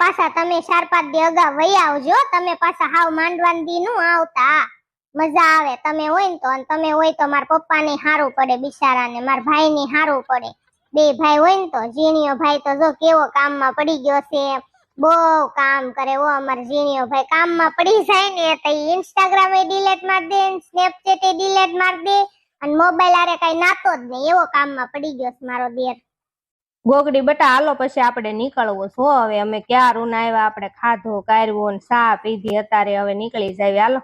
પાછા તમે ચાર પાંચ દી અગાઉ વહી આવજો. તમે પાછા હાવ માંડવાન દી નું આવતા. મજા આવે. તમે હોય ને તો તમે હોય તો મારા પપ્પા ને હારું પડે, બિચારાને. મારા ભાઈ ને હારું પડે. બે ભાઈ હોય ને તો, ઝીણીયો ભાઈ તો જો કેવો કામમાં પડી ગયો છે. બહુ કામ કરે. ઓ, અમાર ઝીણીયો ભાઈ કામમાં પડી જાય ને, તો ઇન્સ્ટાગ્રામ એ ડિલેટ માર દે સ્નેપચેટ એ ડિલેટ માર દે. અને મોબાઈલ આરે કઈ નાતો જ નહીં. એવો કામમાં પડી ગયો છે મારો દેર. ગોગડી બટા, હાલો પછી આપણે નીકળવું છો. હવે અમે ક્યાં રૂન આવ્યા? આપણે ખાધો કારવો ને સા પીધી. અત્યારે હવે નીકળી જાય હાલો.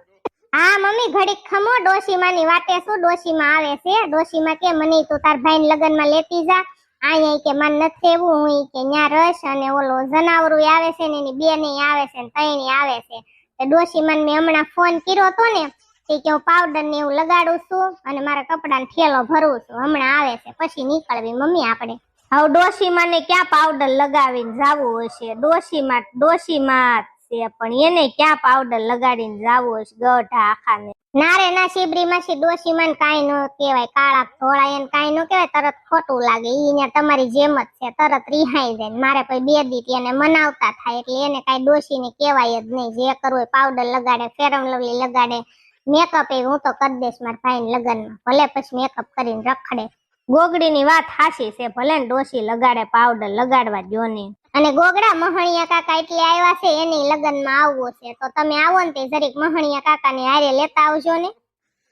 હા, મમ્મી, ઘડીક ખમો. ડોશીમાં ની વાટે શું ડોશીમાં આવે છે? ડોશીમાં કે, મને તો તાર ભાઈ લગ્નમાં લેતી જા. અહીંયા કે મન નથી એવું હું કે, ન્યા રસ અને ઓલો જનાવરું આવે છે ને, એની બે નહીં આવે છે ને ત્રણ આવે છે. તો ડોશીમાં મેં હમણાં ફોન કર્યો હતો ને કે, હું પાવડર ને એવું લગાડું છું અને મારા કપડાને થેલો ભરું છું. હમણાં આવે છે. પછી નીકળવી, મમ્મી, આપણે. હવે ડોશીમાં ને ક્યાં પાવડર લગાવીને જાવું હશે? ડોશીમાં ડોશીમાં છે, પણ એને ક્યાં પાવડર લગાડીને જાવું હશે? ગઢા આખાને. નારે ના શીબરી માસી ડોશી મન કાઈ નો કહેવાય. કાળા ધોળા એને કાઈ નો કહેવાય. તરત ખોટું લાગે. ઈ ને તમારી જેમ જ છે. તરત રિહાઈ જાય મારે કોઈ બે દી એને મનાવતા થાય એટલે એને કાઈ ડોશી ને કહેવાય જ નહીં. જે કરવું હોય પાવડર લગાડે ફેરમ લવલી લગાડે. મેકઅપ એ હું તો કરી દઈશ મારા ભાઈ લગ્નમાં. ભલે પછી મેકઅપ કરીને રખડે. ગોગડીની વાત હાશી છે, ભલે ને ડોશી લગાડે, પાવડર લગાડવા જો ને. અને ગોગડા મહણિયા કાકા એટલે આવ્યા છે, એની લગ્નમાં આવવું છે. તો તમે આવો ને તે જરીક મહણિયા કાકાને હારે લેતા આવજો ને.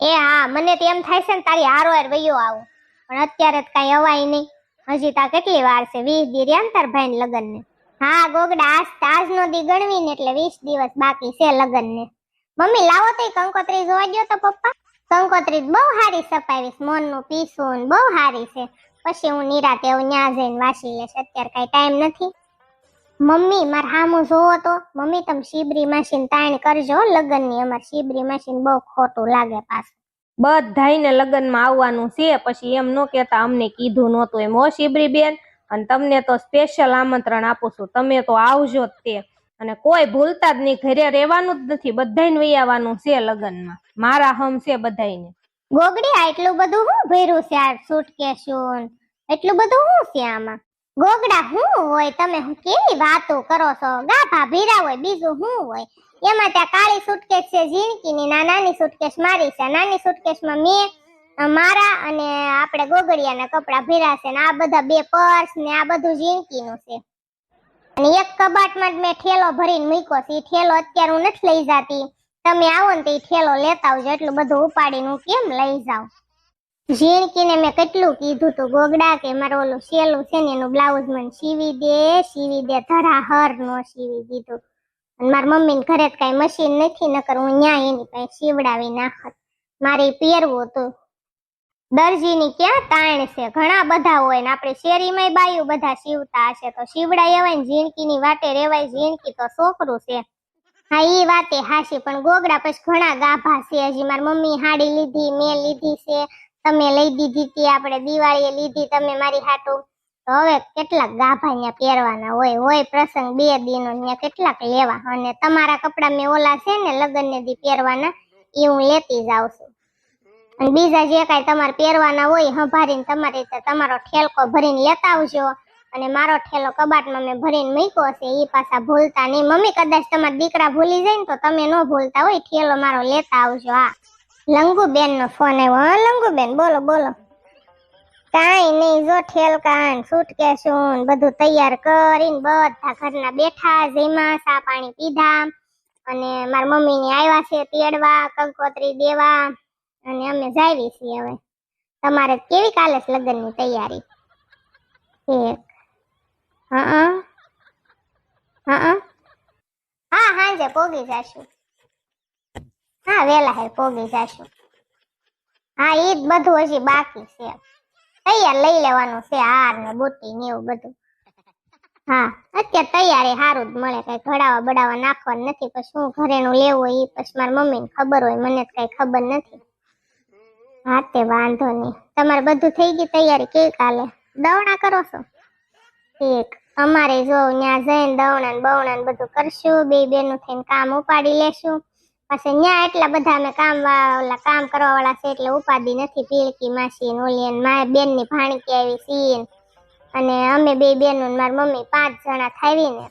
એ હા, મને તો એમ થાય છે ને તારી હારો હાર વયો આવું. પણ અત્યારે તો કઈ અવાય નહીં. હજી તા કેટલી વાર છે, વીસ દી રહ્યા ને તાર ભાઈ લગ્ન ને હા, ગોગડા આજ આજનો દી ગણવીને એટલે વીસ દિવસ બાકી છે લગ્ન ને મમ્મી, લાવો તો કંકોત્રી જોવા ગયો તો પપ્પા. કંકોત્રી બહુ સારી સપાવીશ મોનનું પીસું બહુ સારી છે. પછી હું નિરાતે ન્યા જઈને વાસી લેશ અત્યારે કઈ ટાઈમ નથી. મમ્મી, માર હામું જોવો તો. મમ્મી, તમે શીબરી માસીન તાણ કરજો લગ્નની અમાર શીબરી માસીન બહુ ખોટું લાગે પાછું. બધાયને લગ્નમાં આવવાનું છે, પછી એમ ન કેતા અમને કીધું નહોતું એમ. હો, શિબરી બેન, અને તમને તો સ્પેશિયલ આમંત્રણ આપું છું. તમે તો આવજો જ તે. અને કોઈ ભૂલતા જ નહીં, ઘરે રહેવાનું જ નથી. બધાયને વૈયાવાનું છે લગ્નમાં. મારા હમ છે બધાયને. ગોગડી, આ એટલું બધું હું ભર્યું છે? આ સુટકેસું એટલું બધું હું છે આમાં? ગોગડા, હું હોય? તમે કેવી વાતો કરો છો? ગાભા ભીરા હોય, બીજું હું હોય? એમાં ત્યાં કાળી સુટકેસ છે, ઝીણકીની. ના, નાની સુટકેસ મારી છે. નાની સુટકેસમાં મેં મારા અને આપણે ગોગડિયાના કપડા ભીરા છે ને આ બધા બે પર્સ ને આ બધું ઝીણકીનું છે. અને એક કબાટમાં જ મેં ઠેલો ભરીને મૂક્યો છે. એ ઠેલો અત્યારે હું નથી લઈ જાતી. તમે આવો ને તે ઠેલો લેતા આવજો. એટલું બધું ઉપાડીને હું કેમ લઈ જાઉં? ઝીણકીને મેં કેટલું કીધું તું, ગોગડા, કે મારું ઓલું સેલું છે ને, એનું બ્લાઉઝ મને સીવી દે સીવી દે ધરાહર નો સીવી દીધું અને મારા મમ્મીને ઘરે જ કાંઈ મશીન નથી, નકર હું ન્યા એની પાસે સીવડાવી નાખત. મારે પહેરવું હતું. દરજીની ક્યાં તાણ છે? ઘણા બધા હોય ને, આપણે શેરીમાંય બાયું બધા સીવતા હશે, તો સીવડાય એવાય ને, ઝીણકીની વાટે રેવાય, ઝીણકી તો છોકરું છે. હા એ વાતે હાશી પણ ગોગડા પછી ઘણા ગાભા છે હજી. મારી મમ્મી હાડી લીધી, મેં લીધી છે. તમે લઈ દીધી હતી આપણે દિવાળીએ લીધી, તમે મારી હાટું. તો હવે કેટલાક ગાભા અહીંયા પહેરવાના હોય. હોય પ્રસંગ બે દિનો ત્યાં કેટલાક લેવા. અને તમારા કપડા મેં ઓલા છે ને લગ્ન ને દી પહેરવાના એ હું લેતી જ છું. અને બીજા જે કાંઈ તમારે પહેરવાના હોય, હંભારીને તમારી રીતે તમારો ઠેલકો ભરીને લેતા આવજો. અને મારો ઠેલો કબાટમાં મેં ભરીને મૂક્યો છે એ પાછા ભૂલતા નહીં. મમ્મી, કદાચ તમારા દીકરા ભૂલી જાય ને તો તમે ન ભૂલતા હોય, ઠેલો મારો લેતા આવજો. હા. લંગુબેન નો ફોન આવ્યો. હા, લંગુબેન, બોલો બોલો. કાંઈ નહીં, જો ઠેલકાન સુટકેસું બધું તૈયાર કરીને બધા ઘરના બેઠા જેમાં સા પાણી પીધા. અને મારા મમ્મી ને આવ્યા છે તેડવા, કંકોત્રી દેવા. અને અમે જાવી છીએ હવે. તમારે કેવી કાલે લગ્નની તૈયારી? એક. હા હા હા, હાંજે પોગી જાશું. હા, વેલા હે, પોગી જાશું. હા, ઈ જ બધું હજી બાકી છે. તૈયાર લઈ લેવાનું છે, હાર ને બુટી ને એવું બધું. હા, અત્યારે તૈયારી સારું જ મળે, કઈ ઘડાવા બડાવા નાખવાનું નથી, પછી શું ઘરેનું લેવું હોય એ પછી મારી મમ્મીને ખબર હોય, મને કઈ ખબર નથી. હા, તે વાંધો નહીં. તમારે બધું થઈ ગયું તૈયારી કેવી કાલે? દવણા કરો છો? ઠીક અમારે જો ત્યાં જઈને દવણ ને બવણા ને બધું કરશું, બે બેનું થઈને કામ ઉપાડી લેશું. પછી ન્યા એટલા બધા અમે કામ ઓલા કામ કરવા વાળા છે એટલે ઉપાડી નથી. પીળકી માસી ને ઓલી ને મારી બેનની ભાણકી આવી સીન. અને અમે બે બેનો મારી મમ્મી પાંચ જણા થાવી ને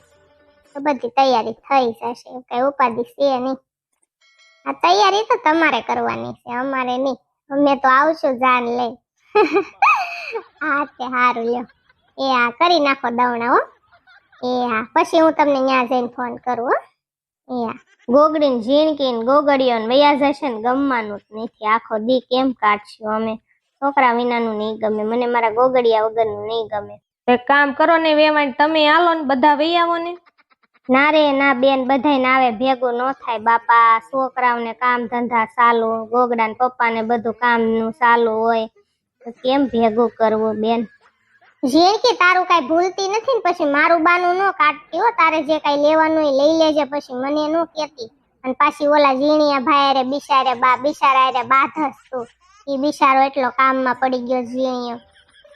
તો બધી તૈયારી થઈ જશે. કઈ ઉપાધિ છે નહીં. આ તૈયારી તો તમારે કરવાની છે, અમારે નહીં. અમે તો આવશું જાન લઈ હા તે સારું લ્યો. એ હા કરી નાખો દવણા હો. એ હા પછી હું તમને ત્યાં જઈને ફોન કરું હો. એ હા ગોગડીને ઝીણકીને ને વૈયા જશે ને ગમવાનું જ નથી. આખો દી કેમ કાઢશું અમે? છોકરા વિનાનું નહીં ગમે. મને મારા ગોગડિયા વગરનું નહીં ગમે. એક કામ કરો ને વેવાય તમે હાલો ને બધા વહી આવો ને. ના રે ના બેન બધાય આવે ભેગું ન થાય. બાપા છોકરાઓને કામ ધંધા ચાલુ ગોગડા ને પપ્પા ને બધું કામનું ચાલુ હોય. તો કેમ ભેગું કરવું બેન? ઝીણકી તારું કઈ ભૂલતી નથી ને પછી મારું બાનું ન કાઢતી હો તારે જે કઈ લેવાનું એ લઈ લેજે પછી મને ન કેતી અને પાછી ઓલા ઝીણિયા ભાઈ રે બિચારે બા બિચારા રે બાધસ તું. એ બિચારો એટલો કામમાં પડી ગયો ઝીણિયો.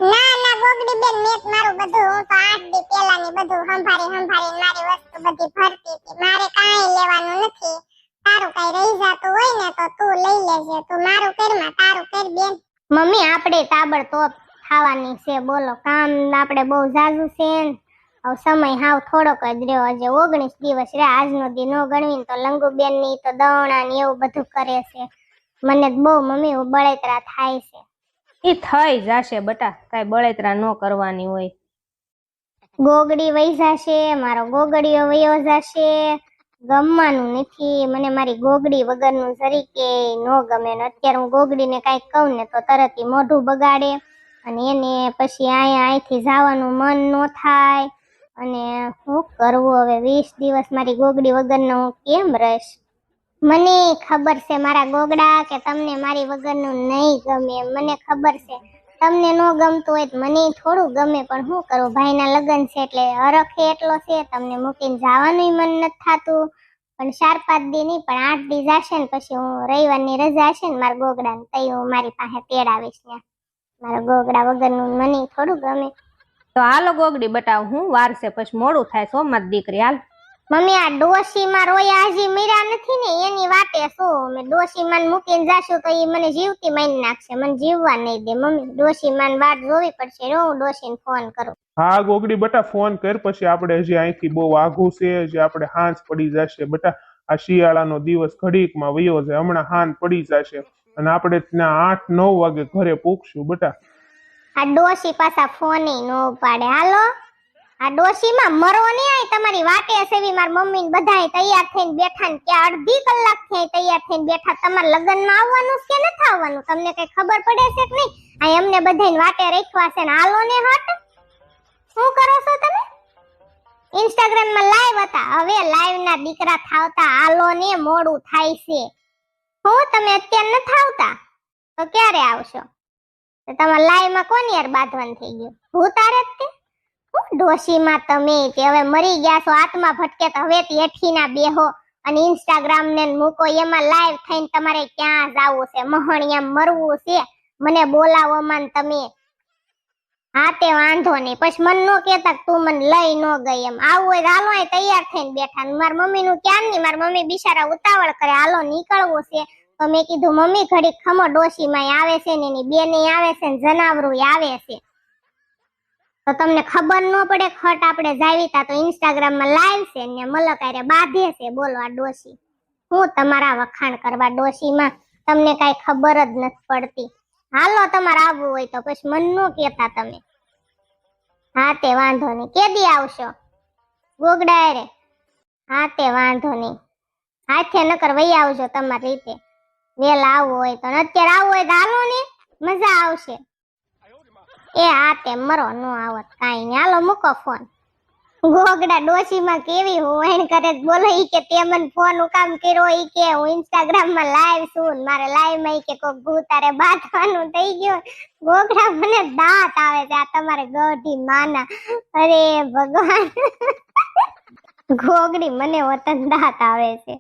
ના ના ગોગડી બેન મેં મારું બધું હું તો આઠ દી પેલાની બધું સંભાળી સંભાળી મારી વસ્તુ બધી ભરતી હતી. મારે કાંઈ લેવાનું નથી. તારું કઈ રહી જાતું હોય ને તો તું લઈ લેજે. તું મારું કરમાં તારું કર બેન. મમ્મી આપણે તાબડતોબ ખાવાની છે બોલો કામ આપણે બહુ ઝાઝુ છે હવે સમય હાવ થોડોક જ રહ્યો હજી ઓગણીસ દિવસ રહ્યા આજનો દી નો ગણવી તો લંગુબેનની તો દવણા ને એવું બધું કરે છે. મને બહુ મમ્મી બળેતરા થાય છે. એ થઈ જશે બટા કાંઈ બળેતરા ન કરવાની હોય. ગોગડી વહી જશે મારો ગોગડીઓ વયો જાશે. ગમવાનું નથી મને મારી ગોગડી વગરનું જરીકે ન ગમે. ને અત્યારે હું ગોગડીને કાંઈક કહું ને તો તરત મોઢું બગાડે. અને એને પછી અહીંયા અહીંથી જવાનું મન ન થાય. અને શું કરવું હવે? વીસ દિવસ મારી ગોગડી વગરનો હું કેમ રહીશ? મને ખબર છે મારા ગોગડા કે તમને મારી વગરનું નહીં ગમે. મને ખબર છે. તમને ન ગમતું હોય મને થોડું ગમે, પણ શું કરું? ભાઈના લગ્ન છે એટલે હરખે એટલો છે. તમને મૂકીને જવાનું મન નથી થતું. પણ ચાર પાંચ દી નહીં, પણ આઠ દી જશે ને પછી હું રવિવારની રજા હશે ને મારા ગોગડાને, તઈ હું મારી પાસે તેડાવીશ ત્યાં. મારા ગોગડા વગરનું મને થોડું ગમે. તો હાલો ગોગડી બતાવ હું વાર છે પછી મોડું થાય સોમત દીકરી હાલ. મમ્મી આ ડોશીમાં રોયા હજી મીરા નથી ને એની વાતે શું મેં ડોશીમાં મૂકીને જાશું તો એ મને જીવતી મારી નાખશે મને જીવવા નહીં દે. મમ્મી ડોશીમાં વાટ જોવી પડશે રો હું ડોશીને ફોન કરું. હા ગોગડી બટા ફોન કર પછી આપણે હજી અહીંથી બહુ આઘું છે હજી આપણે હાંસ પડી જશે. બટા આ શિયાળાનો દિવસ ઘડીકમાં વયો છે હમણાં હાન પડી જશે. અને આપણે ત્યાં આઠ, નવ વાગે ઘરે પૂગશું, બટા. આ ડોશી પાછા ફોન નો પાડે હાલો? આ ડોશીમાં મરો નહીં આય તમારી વાટે સેવી માર મમ્મી ને બધાય તૈયાર થઈને બેઠા ને કે અડધી કલાકથી તૈયાર થઈને બેઠા. તમારા લગ્નમાં આવવાનું કે ન આવવાનું? તમને કઈ ખબર પડે છે કે નહીં? આ એમને બધાને વાટે રાખવા છે ને હાલો ને હટ. શું કરો છો તમે? ઇન્સ્ટાગ્રામમાં લાઈવ હતા. હવે લાઈવ ના દીકરા થાવતા હાલો ને મોડું થાય છે. હું, તમે અત્યારે નથી આવતા? તો ક્યારે આવશો? તો તમારા લાઈમાં કોની યાર બાંધવાનું થઈ ગયું? હું તારે જ તે? હું, ડોશીમાં તમે તે હવે મરી ગયા છો આત્મા ભટકે તો હવે હેઠી ના બેહો અને ઇન્સ્ટાગ્રામ ને મૂકો. એમાં લાઈવ થઈને તમારે ક્યાં જવું છે? મહણિયા મરવું છે? મને બોલાવો માં તમે. હા, તે વાંધો નહીં. પછી મન નો કેતા તું મને લઈ ન ગઈ એમ. આવું હોય હાલો, અહીં તૈયાર થઈને બેઠા ને મમ્મી નું ક્યાં નહીં મારા મમ્મી બિચારા ઉતાવળ કરે, હાલો, નીકળવું છે. તો મેં કીધું, મમ્મી ઘડી ખમો ડોશીમાં આવે છે ને એની બેને આવે છે ને જનાવરું આવે છે. તો તમને ખબર ન પડે ખટ આપણે જાવી તા ઇન્સ્ટાગ્રામમાં લાઈવ છે ને મલક આરે બાંધે છે બોલો આ ડોશી. હું તમારા વખાણ કરવા ડોશીમાં? તમને કઈ ખબર જ નથી પડતી. હાલો, તમારે આવવું હોય તો પછી મન નો કેતા તમે. હા, તે વાંધો નહીં. કેદી આવશો? ગોગડા રે. હા, તે વાંધો નહીં. હાથે નકર વહી આવજો તમારી રીતે. વેલ આવવું હોય તો. અત્યારે આવવું હોય તો હાલો ને. મજા આવશે. એ હા, તે મરો, નો આવત. કાઈ નહીં. હાલો, મૂકો ફોન. ગોગડા ડોશીમાં કેવી હોણ કરે. બોલો ઈ કે તે મને ફોન ઉકામ કર્યો ઈ કે હું ઇન્સ્ટાગ્રામમાં લાઈવ છું મારે લાઈવમાં ઈ કે કોક ભૂતારે બાંધવાનું થઈ ગયું. ગોગડા મને દાંત આવે છે આ તમારે ગઢી માના. અરે ભગવાન. ગોગડી મને વતન દાંત આવે છે.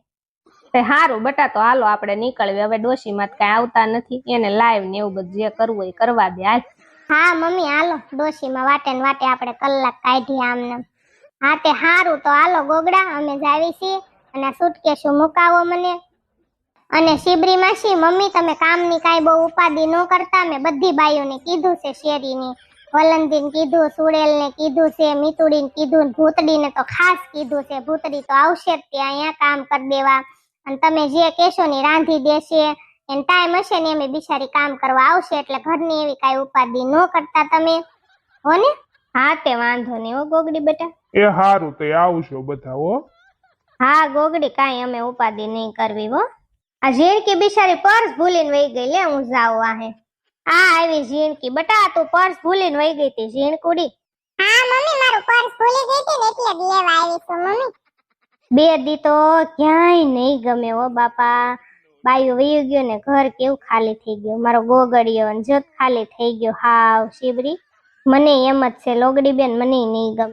તે હારું બટા તો હાલો આપણે નીકળવી હવે ડોશી માં કઈ આવતા નથી. એને લાઈવ ને એવું બધું જે કરવું હોય કરવા દે હાલ. હા મમ્મી હાલો. ડોશીમાં વાટે ને વાટે આપણે કલાક કાઢીએ આમને. હા, તે હારું. તો હાલો ગોગડા અમે જાવી છીએ અને સુટકેશું મુકાવો મને. અને શિબરી માસી, મમ્મી, તમે કામની કાંઈ બહુ ઉપાધિ ન કરતા. મેં બધી બાઈઓને કીધું છે, શેરીની. વલંદીને કીધું સુડેલને કીધું છે, મીતુડીને કીધું ભૂતડીને તો ખાસ કીધું છે. ભૂતડી તો આવશે જ ત્યાં, અહીંયા કામ કરી દેવા. અને તમે જે કહેશો ને રાંધી દેશે. એને ટાઈમ હશે ને એમ બિચારી કામ કરવા આવશે. એટલે ઘરની એવી કાંઈ ઉપાધિ ન કરતા તમે. હો ને? હા, તે વાંધો નહીં હો, ગોગડી બેટા. એ હારું તો આવજો બધા હો. હા ગોગડી કાંઈ અમે ઉપાધિ નહીં કરવી હો. આ ઝીણકી બિચારી પર્સ ભૂલીને વહી ગઈ લે હું જાઉં આહે. આ આવી ઝીણકી. બટા તું પર્સ ભૂલીને વહી ગઈ તી ઝીણકુડી હા મમ્મી મારું પર્સ ભૂલી ગઈ હતી ને એટલે જ લેવા આવી છું મમ્મી. બે દી તો ક્યાંય નહીં ગમે હો બાપા. બાયું વયું ગયું ને ઘર કેવું ખાલી થઈ ગયું. મારો ગોગડિયો ને જત ખાલી થઈ ગયો. હાવ શિબરી. મને એમ જ છે લોગડી બેન મને નહીં ગમે